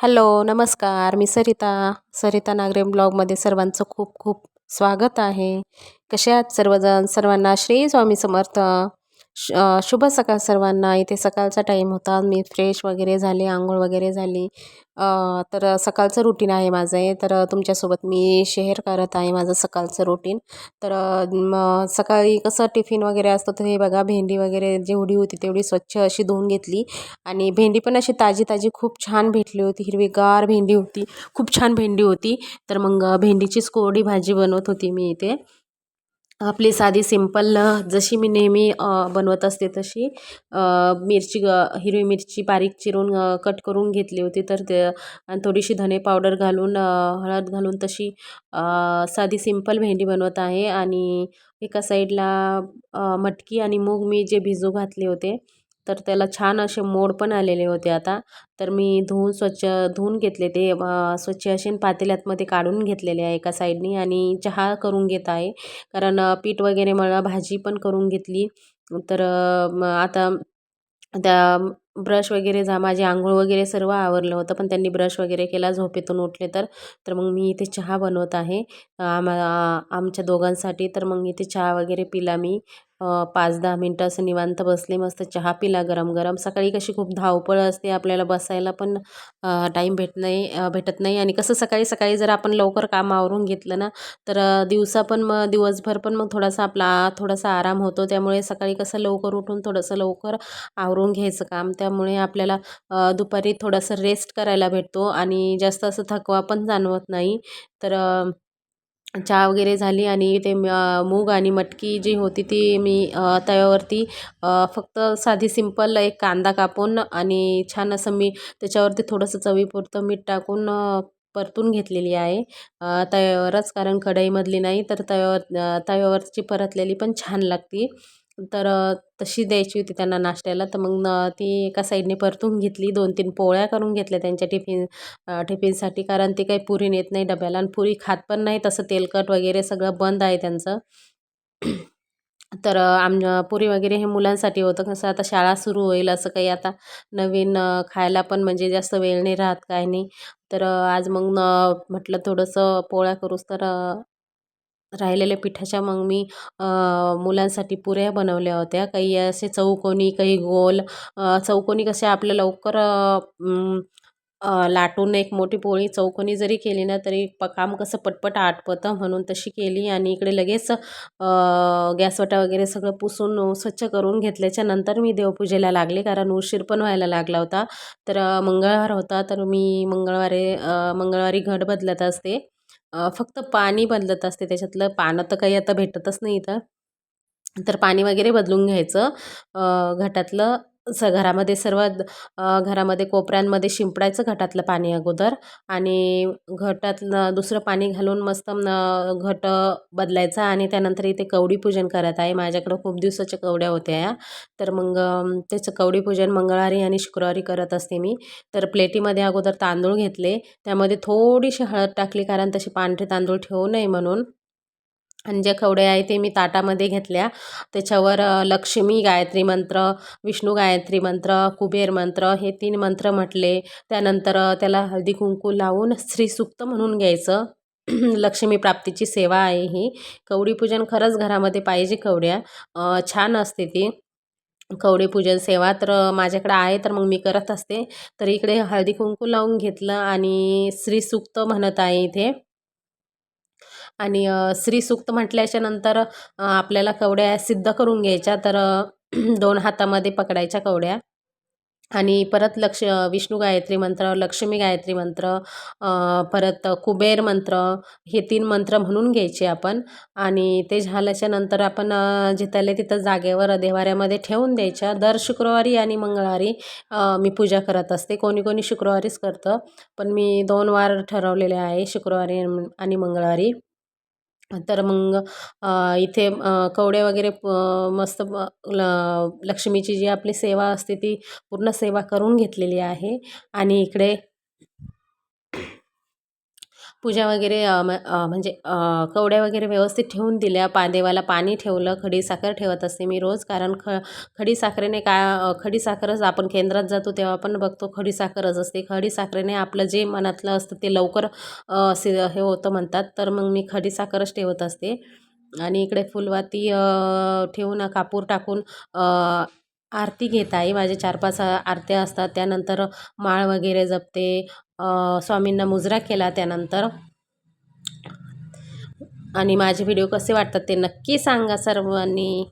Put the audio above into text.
Hello नमस्कार. मी सरिता सरिता नागरे ब्लॉगमध्ये सर्वांचं खूप खूप स्वागत आहे. कसे आहात सर्वजण? सर्वांना श्री स्वामी समर्थ. श शुभ सकाळ सर्वांना. इथे सकाळचा टाईम होता. मी फ्रेश वगैरे झाले आंघोळ वगैरे झाली. तर सकाळचं रुटीन आहे माझं. आहे तर तुमच्यासोबत मी शेअर करत आहे माझं सकाळचं रुटीन तर मग सकाळी कसं टिफिन वगैरे असतं तर हे बघा भेंडी वगैरे जेवढी होती तेवढी स्वच्छ अशी धुवून घेतली. आणि भेंडी पण अशी ताजी ताजी खूप छान भेटली होती. हिरवीगार भेंडी होती. खूप छान भेंडी होती. तर मग भेंडीचीच कोरडी भाजी बनवत होती मी इथे. आपली साधी सिंपल जशी मी नेहमी बनवत असते तशी मिरची हिरवी मिरची बारीक चिरून कट करून घेतली होती तर ते आणि थोडीशी धने पावडर घालून हळद घालून तशी साधी सिंपल भेंडी बनवत आहे. आणि एका साईडला मटकी आणि मूग मी जे भिजू घातले होते तर त्याला छान असे मोड पण आलेले होते आता. तर मी धुवून स्वच्छ धुवून घेतले ते स्वच्छ असे पातेल्यातमध्ये काढून घेतलेले आहे एका साईडनी आणि चहा करून घेत आहे. कारण पीठ वगैरे मला भाजी पण करून घेतली. तर आता त्या ब्रश वगैरे जा माझे आंघोळ वगैरे सर्व आवरलं होतं पण त्यांनी ब्रश वगैरे केला झोपेतून उठले तर. तर मग मी इथे चहा बनवत आहे. आम्हा आमच्या दोघांसाठी. तर मग इथे चहा वगैरे पिला मी. पाच दहा मिनटं असं निवांत बसले मस्त चहा पिला गरम गरम सकाळी कशी खूप धावपळ असते आपल्याला बसायला पण टाईम भेट नाही भेटत नाही. आणि कसं सकाळी सकाळी जर आपण लवकर काम आवरून घेतलं ना तर दिवसा पण मग दिवसभर पण मग थोडासा आपला थोडासा आराम होतो. त्यामुळे सकाळी कसं लवकर उठून थोडंसं लवकर आवरून घ्यायचं काम. त्यामुळे आपल्याला दुपारी थोडंसं रेस्ट करायला भेटतो. आणि जास्त असं थकवा पण जाणवत नाही. तर चहा वगैरे झाली आणि ते मूग आणि मटकी जी होती ती मी तव्यावरती फक्त साधी सिंपल एक कांदा कापून आणि छान असं मी त्याच्यावरती थोडंसं चवीपुरतं मीठ टाकून परतून घेतलेली आहे. तव्यावरच कारण कढईमधली नाही तर तव्यावर तव्यावरची परतलेली पण छान लागते. तर तशी द्यायची होती त्यांना नाश्त्याला. तर मग ती एका साईडने परतून घेतली. दोन तीन पोळ्या करून घेतल्या त्यांच्या टिफिन टिफिनसाठी. कारण ते काही पुरी नेत नाही डब्याला आणि पुरी खात पण नाही तसं तेलकट वगैरे सगळं बंद आहे त्यांचं. तर आम पुरी वगैरे हे मुलांसाठी होतं. कसं आता शाळा सुरू होईल असं काही आता नवीन खायला पण म्हणजे जास्त वेळ नाही राहत काय नाही. तर आज मग म्हटलं थोडंसं पोळ्या करूस तर राहिलेल्या पिठाच्या मग मी मुलांसाठी पुऱ्या बनवल्या होत्या. काही असे चौकोनी काही गोल चौकोनी कसे आपलं लवकर लाटून एक मोठी पोळी चौकोनी जरी केली ना तरी प काम कसं पटपट आटपतं म्हणून तशी केली आणि इकडे लगेच गॅसवटा वगैरे सगळं पुसून स्वच्छ करून घेतल्याच्या नंतर मी देवपूजेला लागले कारण उशीर पण व्हायला लागला होता. तर मंगळवार होता तर मी मंगळवारी मंगळवारी घट बदलत असते. फक्त पाणी बदलत असते. त्याच्यातलं पानं तर काही आता भेटतच नाही इथं. तर पाणी वगैरे बदलून घ्यायचं. घटातलं स घरामध्ये सर्व घरामध्ये कोपऱ्यांमध्ये शिंपडायचं घटातलं पाणी अगोदर आणि घटातलं दुसरं पाणी घालून मस्त घट बदलायचा आणि त्यानंतर इथे कवडी पूजन करत आहे. माझ्याकडं खूप दिवसाच्या कवड्या होत्या या. तर मग त्याचं कवडी पूजन मंगळवारी आणि शुक्रवारी करत असते मी. तर प्लेटीमध्ये अगोदर तांदूळ घेतले. त्यामध्ये थोडीशी हळद टाकली कारण तसे पांढरे तांदूळ ठेवू नये म्हणून. आणि ज्या कवड्या आहे ते मी ताटामध्ये घेतल्या. त्याच्यावर लक्ष्मी गायत्री मंत्र विष्णू गायत्री मंत्र कुबेर मंत्र हे तीन मंत्र म्हटले. त्यानंतर त्याला हळदी कुंकू लावून स्त्रीसुक्त म्हणून घ्यायचं. लक्ष्मी प्राप्तीची सेवा आहे ही. कवडी पूजन खरंच घरामध्ये पाहिजे कवड्या छान असते ती. कवडी पूजन सेवा तर माझ्याकडे आहे तर मग मी करत असते. तर इकडे हळदी कुंकू लावून घेतलं आणि श्रीसुक्त म्हणत आहे इथे. आणि श्रीसूक्त म्हटल्याच्या नंतर आपल्याला कवड्या सिद्ध करून घ्यायच्या. तर दोन हातामध्ये पकडायच्या कवड्या. आणि परत लक्ष विष्णू गायत्री मंत्र लक्ष्मी गायत्री मंत्र परत कुबेर मंत्र हे तीन मंत्र म्हणून घ्यायचे आपण. आणि ते झाल्याच्यानंतर आपण जिथले तिथं जागेवर देवाऱ्यामध्ये ठेवून द्यायच्या. दर शुक्रवारी आणि मंगळवारी मी पूजा करत असते. कोणी कोणी शुक्रवारीच करतं. पण मी दोन वार ठरवलेले आहे शुक्रवारी आणि मंगळवारी. तर मग इथे कवडे वगैरे मस्त ल लक्ष्मीची जी आपली सेवा असते ती पूर्ण सेवा करून घेतलेली आहे. आणि इकडे पूजा वगैरे म्हणजे कवड्या वगैरे व्यवस्थित ठेवून दिल्या. पा देवाला पाणी ठेवलं. खडीसाखर ठेवत असते मी रोज. कारण ख खडीसाखरेने का खडी खडीसाखरच आपण केंद्रात जातो तेव्हा पण बघतो खडीसाखरच असते. खडीसाखरेने आपलं जे मनातलं असतं ते लवकर असे हे होतं म्हणतात. तर मग मी खडीसाखरच ठेवत असते. आणि इकडे फुलवाती ठेवून कापूर टाकून आरती घेत आहे माझे चार पाच आरत्या असतात. त्यानंतर माळ वगैरे जपते. स्वामींना मुजरा केला त्यानंतर. आणि माझे व्हिडिओ कसे वाटतात ते नक्की सांगा सर्वांनी.